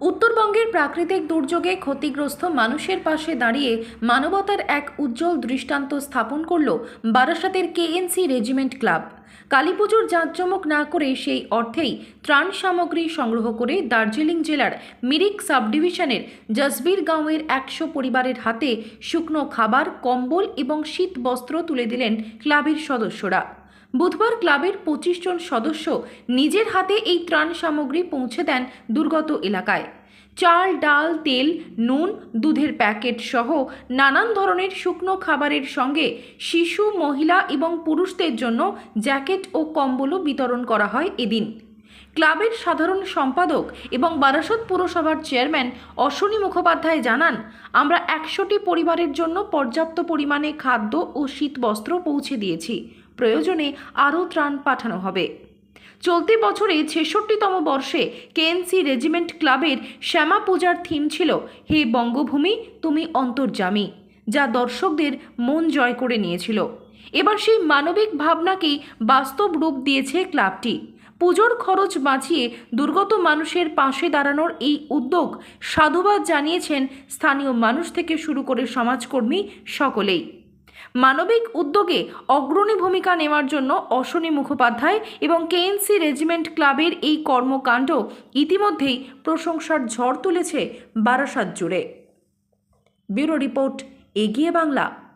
উত্তরবঙ্গের প্রাকৃতিক দুর্যোগে ক্ষতিগ্রস্ত মানুষের পাশে দাঁড়িয়ে মানবতার এক উজ্জ্বল দৃষ্টান্ত স্থাপন করল বারাসাতের কেএনসি রেজিমেন্ট ক্লাব। কালীপুজোর জাঁকজমক না করে সেই অর্থেই ত্রাণ সামগ্রী সংগ্রহ করে দার্জিলিং জেলার মিরিক সাবডিভিশনের জসবীর গাঁওয়ের একশো পরিবারের হাতে শুকনো খাবার, কম্বল এবং শীত বস্ত্র তুলে দিলেন ক্লাবের সদস্যরা। বুধবার ক্লাবের পঁচিশ জন সদস্য নিজের হাতে এই ত্রাণ সামগ্রী পৌঁছে দেন দুর্গত এলাকায়। চাল, ডাল, তেল, নুন, দুধের প্যাকেট সহ নানান ধরনের শুকনো খাবারের সঙ্গে শিশু, মহিলা এবং পুরুষদের জন্য জ্যাকেট ও কম্বলও বিতরণ করা হয় এদিন। ক্লাবের সাধারণ সম্পাদক এবং বারাসত পুরসভার চেয়ারম্যান অশ্বনী মুখোপাধ্যায় জানান, আমরা একশোটি পরিবারের জন্য পর্যাপ্ত পরিমাণে খাদ্য ও শীতবস্ত্র পৌঁছে দিয়েছি। প্রয়োজনে আরও ত্রাণ পাঠানো হবে। চলতি বছরে ছেষট্টিতম বর্ষে কেএনসি রেজিমেন্ট ক্লাবের শ্যামা পূজার থিম ছিল, হে বঙ্গভূমি, তুমি অন্তর্জামী যা দর্শকদের মন জয় করে নিয়েছিল। এবার সেই মানবিক ভাবনাকেই বাস্তব রূপ দিয়েছে ক্লাবটি। পুজোর খরচ বাঁচিয়ে দুর্গত মানুষের পাশে দাঁড়ানোর এই উদ্যোগ সাধুবাদ জানিয়েছেন স্থানীয় মানুষ থেকে শুরু করে সমাজকর্মী সকলেই। মানবিক উদ্যোগে অগ্রণী ভূমিকা নেওয়ার জন্য অশ্বনী মুখোপাধ্যায় এবং কেএনসি রেজিমেন্ট ক্লাবের এই কর্মকাণ্ড ইতিমধ্যেই প্রশংসার ঝড় তুলেছে বারাসাত জুড়ে। ব্যুরো রিপোর্ট, এগিয়ে বাংলা।